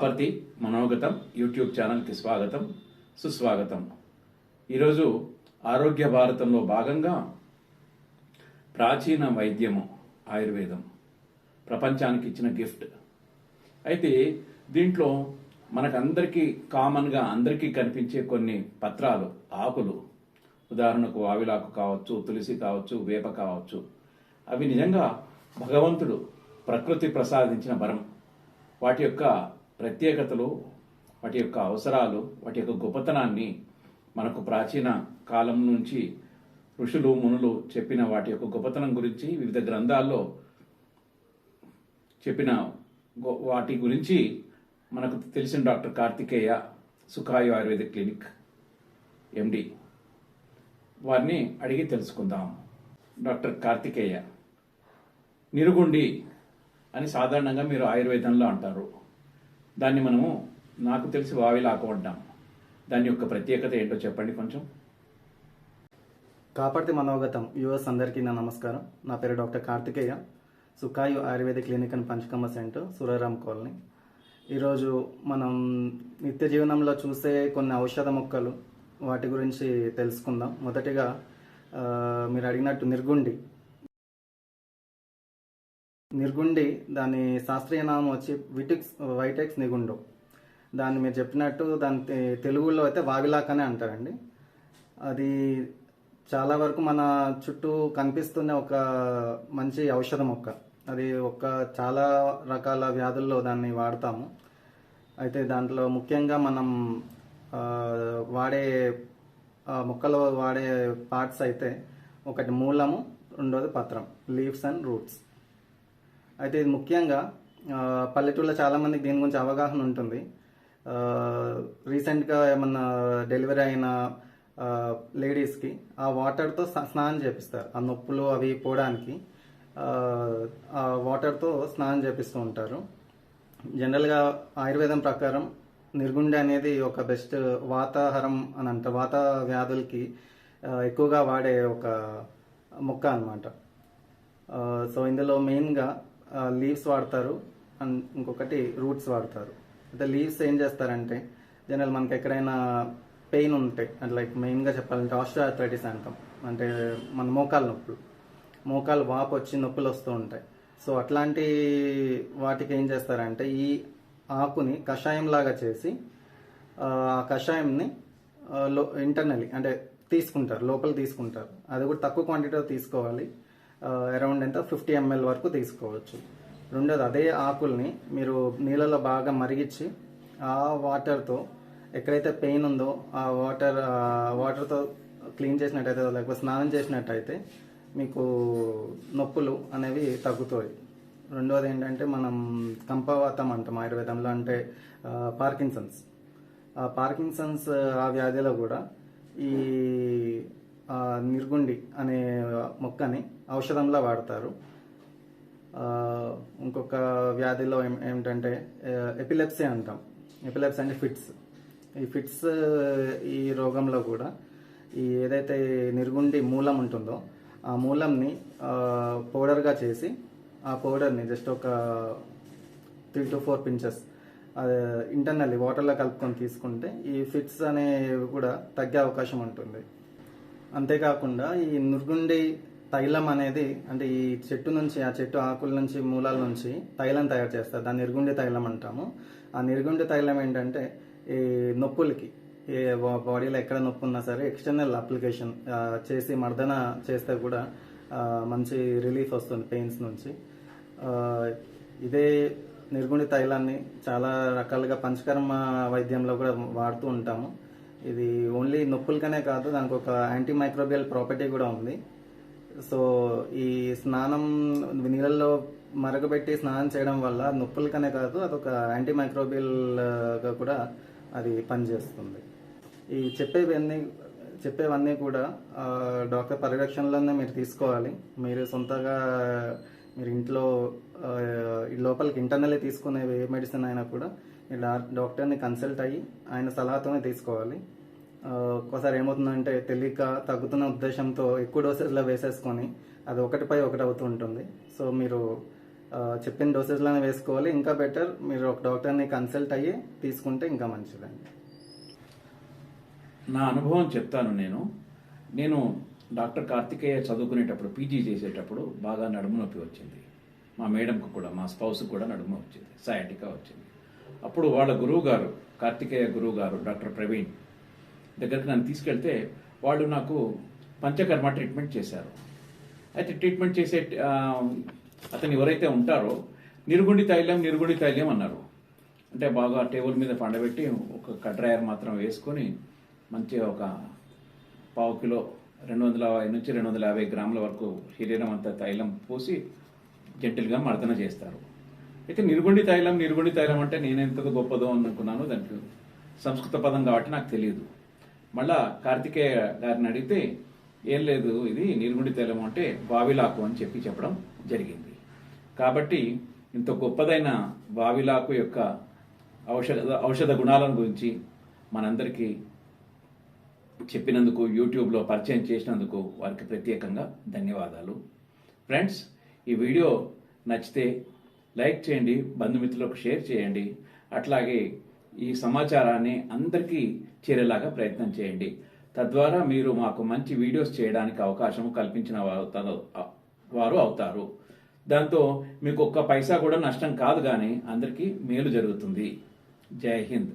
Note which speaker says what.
Speaker 1: Kaparthi మనోగతం YouTube ఛానల్కి స్వాగతం సుస్వాగతం. ఈరోజు ఆరోగ్య భారతంలో భాగంగా ప్రాచీన వైద్యము ఆయుర్వేదం. ప్రపంచానికి ఇచ్చిన గిఫ్ట్. అయితే దీంట్లో మనకందరికీ కామన్గా అందరికీ కనిపించే కొన్ని పత్రాలు ఆకులు. ఉదాహరణకు ఆవిలాకు కావచ్చు తులసి కావచ్చు వేప కావచ్చు. అవి నిజంగా భగవంతుడు ప్రకృతి ప్రసాదించిన వరం. వాటి యొక్క ప్రత్యేకతలు వాటి యొక్క అవసరాలు వాటి యొక్క గొప్పతనాన్ని మనకు ప్రాచీన కాలం నుంచి ఋషులు మునులు చెప్పిన వాటి యొక్క గొప్పతనం గురించి వివిధ గ్రంథాల్లో చెప్పిన వాటి గురించి మనకు తెలిసిన doctor Karthikeya Sukhayu Ayurveda clinic MD. వారిని అడిగి తెలుసుకుందాం. డాక్టర్ కార్తికేయ నిరుగుండి అని సాధారణంగా మీరు ఆయుర్వేదంలో అంటారు. దాన్ని మనము నాకు తెలిసి వావిలాకు అంటాం దాని యొక్క ప్రత్యేకత ఏంటో చెప్పండి కొంచెం.
Speaker 2: కాపర్తి మనోగతం. యుఎస్ అందరికీ నా నమస్కారం. నా పేరు doctor Karthikeya. Sukhayu Ayurveda clinic and Panchakarma centre Suraram colony. ఈరోజు మనం నిత్య జీవనంలో చూసే కొన్ని ఔషధ మొక్కలు వాటి గురించి తెలుసుకుందాం. మొదటిగా మీరు అడిగినట్టు నిర్గుండి. నిర్గుండి దాని శాస్త్రీయ నామం వచ్చి విటిక్స్ వైటెక్స్ నిగుండు. దాన్ని మీరు చెప్పినట్టు దాని తెలుగులో అయితే వావిలాక్ అనే అంటారండి. అది చాలా వరకు మన చుట్టూ కనిపిస్తున్న ఒక మంచి ఔషధ మొక్క. అది ఒక చాలా రకాల వ్యాధుల్లో దాన్ని వాడతాము. అయితే దాంట్లో ముఖ్యంగా మనం వాడే ఆ, మొక్కలో వాడే పార్ట్స్ అయితే ఒకటి మూలము రెండోది పత్రం లీవ్స్ అండ్ రూట్స్. అయితే ఇది ముఖ్యంగా ఆ, పల్లెటూళ్ళలో చాలా మందికి దీని గురించి అవగాహన ఉంటుంది. రీసెంట్గా ఏమన్నా డెలివరీ అయిన లేడీస్కి ఆ వాటర్తో స్నానం చేపిస్తారు. ఆ నొప్పులు అవి పోవడానికి ఆ, వాటర్తో స్నానం చేపిస్తూ ఉంటారు. జనరల్గా ఆయుర్వేదం ప్రకారం నిర్గుండె అనేది ఒక బెస్ట్ వాతాహారం అని అంట వాత వ్యాధులకి ఎక్కువగా వాడే ఒక మొక్క అనమాట సో ఇందులో మెయిన్గా లీవ్స్ వాడతారు. అండ్ ఇంకొకటి రూట్స్ వాడతారు. అయితే లీవ్స్ ఏం చేస్తారంటే జనరల్ మనకి ఎక్కడైనా పెయిన్ ఉంటే అంటే లైక్ మెయిన్గా చెప్పాలంటే ఆస్ట్రోఆర్థరైటిస్ అంటాం. అంటే మన మోకాలు నొప్పులు. మోకాలు వాపు వచ్చి నొప్పులు వస్తూ ఉంటాయి. సో అట్లాంటి వాటికి ఏం చేస్తారంటే ఈ ఆకుని కషాయం లాగా చేసి ఆ కషాయంని లో ఇంటర్నల్లీ అంటే తీసుకుంటారు. లోపల తీసుకుంటారు. అది కూడా తక్కువ క్వాంటిటీలో తీసుకోవాలి. అరౌండ్ ఎంత? ఫిఫ్టీ ఎంఎల్ వరకు తీసుకోవచ్చు. రెండోది అదే ఆకుల్ని మీరు నీళ్ళలో బాగా మరిగించి ఆ వాటర్తో ఎక్కడైతే పెయిన్ ఉందో ఆ వాటర్ వాటర్తో క్లీన్ చేసినట్టయితే లేకపోతే స్నానం చేసినట్టయితే మీకు నొప్పులు అనేవి తగ్గుతాయి. రెండోది ఏంటంటే మనం కంపవాతం అంటాం ఆయుర్వేదంలో అంటే పార్కిన్సన్స్ ఆ పార్కిన్సన్స్ ఆ వ్యాధిలో కూడా ఈ నిర్గుండి అనే మొక్కని ఔషధంలా వాడతారు. ఇంకొక వ్యాధిలో ఏం ఏమిటంటే ఎపిలెప్సీ అంటాం. ఎపిలెప్సీ అంటే ఫిట్స్. ఈ ఫిట్స్ ఈ రోగంలో కూడా ఈ ఏదైతే నిర్గుండి మూలం ఉంటుందో ఆ మూలంని పౌడర్గా చేసి ఆ పౌడర్ని జస్ట్ ఒక three to four pinches internally వాటర్లో కలుపుకొని తీసుకుంటే ఈ ఫిట్స్ అనేవి కూడా తగ్గే అవకాశం ఉంటుంది. అంతేకాకుండా ఈ నురుగుండి తైలం అనేది అంటే ఈ చెట్టు నుంచి ఆ చెట్టు ఆకుల నుంచి మూలాల నుంచి తైలం తయారు చేస్తారు. దాన్ని నిర్గుండి తైలం అంటాము. ఆ నిర్గుండి తైలం ఏంటంటే ఈ నొప్పులకి ఏ బాడీలో ఎక్కడ నొప్పి ఉన్నా సరే ఎక్స్టర్నల్ అప్లికేషన్ చేసి మర్దన చేస్తే కూడా మంచి రిలీఫ్ వస్తుంది పెయిన్స్ నుంచి. ఇదే నిర్గుండి తైలాన్ని చాలా రకాలుగా పంచకర్మ వైద్యంలో కూడా వాడుతూ ఉంటాము. ఇది ఓన్లీ నొప్పులకనే కాదు దానికి ఒక యాంటీ మైక్రోబియల్ ప్రాపర్టీ కూడా ఉంది. సో ఈ స్నానం నీళ్ళల్లో మరగబెట్టి స్నానం చేయడం వల్ల నొప్పులకనే కాదు అదొక యాంటీ మైక్రోబియల్గా కూడా అది పనిచేస్తుంది. ఈ చెప్పేవన్నీ చెప్పేవన్నీ కూడా డాక్టర్ పర్యవేక్షణలోనే మీరు తీసుకోవాలి. మీరు సొంతగా మీరు ఇంట్లో లోపలికి ఇంటర్నల్లీ తీసుకునే ఏ మెడిసిన్ అయినా కూడా మీరు డాక్టర్ని కన్సల్ట్ అయ్యి ఆయన సలహాతోనే తీసుకోవాలి. ఒక్కోసారి ఏమవుతుందంటే తెలియక తగ్గుతున్న ఉద్దేశంతో ఎక్కువ డోసెస్లో వేసేసుకొని అది ఒకటిపై ఒకటి అవుతూ ఉంటుంది. సో మీరు చెప్పిన డోసెస్లోనే వేసుకోవాలి. ఇంకా బెటర్ మీరు ఒక డాక్టర్ని కన్సల్ట్ అయ్యి తీసుకుంటే ఇంకా మంచిదండి.
Speaker 1: నా అనుభవం చెప్తాను నేను. నేను డాక్టర్ కార్తికేయ చదువుకునేటప్పుడు పీజీ చేసేటప్పుడు బాగా నడుము నొప్పి వచ్చింది. మా మేడంకు కూడా మా స్పౌస్కి కూడా నడుము వచ్చింది సయాటికా వచ్చింది. అప్పుడు వాళ్ళ గురువు గారు కార్తికేయ గురువు గారు డాక్టర్ ప్రవీణ్ దగ్గరికి నన్ను తీసుకెళ్తే వాళ్ళు నాకు పంచకర్మ ట్రీట్మెంట్ చేశారు. అయితే ట్రీట్మెంట్ చేసే అతను ఎవరైతే ఉంటారో నిరుగుండి తైలం నిరుగుండి తైలం అన్నారు. అంటే బాగా టేబుల్ మీద పండబెట్టి ఒక కడ్రాయర్ మాత్రం వేసుకొని మంచిగా ఒక పావు కిలో రెండు వందల నుంచి రెండు వందల యాభై గ్రాముల వరకు శరీరం అంతా తైలం పోసి జంటిల్గా మర్దన చేస్తారు. అయితే నిర్గుండి తైలం నిర్గుండి తైలం అంటే నేను ఎంత గొప్పదో అనుకున్నాను దానికి సంస్కృత పదం కాబట్టి నాకు తెలియదు. మళ్ళా కార్తికేయ గారిని అడిగితే ఏం లేదు ఇది నిర్గుండి తైలం అంటే వావిలాకు అని చెప్పి చెప్పడం జరిగింది. కాబట్టి ఇంత గొప్పదైన వావిలాకు యొక్క ఔషధ ఔషధ గుణాలను గురించి మనందరికీ చెప్పినందుకు యూట్యూబ్లో పరిచయం చేసినందుకు వారికి ప్రత్యేకంగా ధన్యవాదాలు. ఫ్రెండ్స్ ఈ వీడియో నచ్చితే లైక్ చేయండి బంధుమిత్రులకు షేర్ చేయండి అట్లాగే ఈ సమాచారాన్ని అందరికీ చేరేలాగా ప్రయత్నం చేయండి. తద్వారా మీరు మాకు మంచి వీడియోస్ చేయడానికి అవకాశం కల్పించిన వారు అవుతారు- వారు అవుతారు. దాంతో మీకు ఒక్క పైసా కూడా నష్టం కాదు కానీ అందరికీ మేలు జరుగుతుంది. జై హింద్.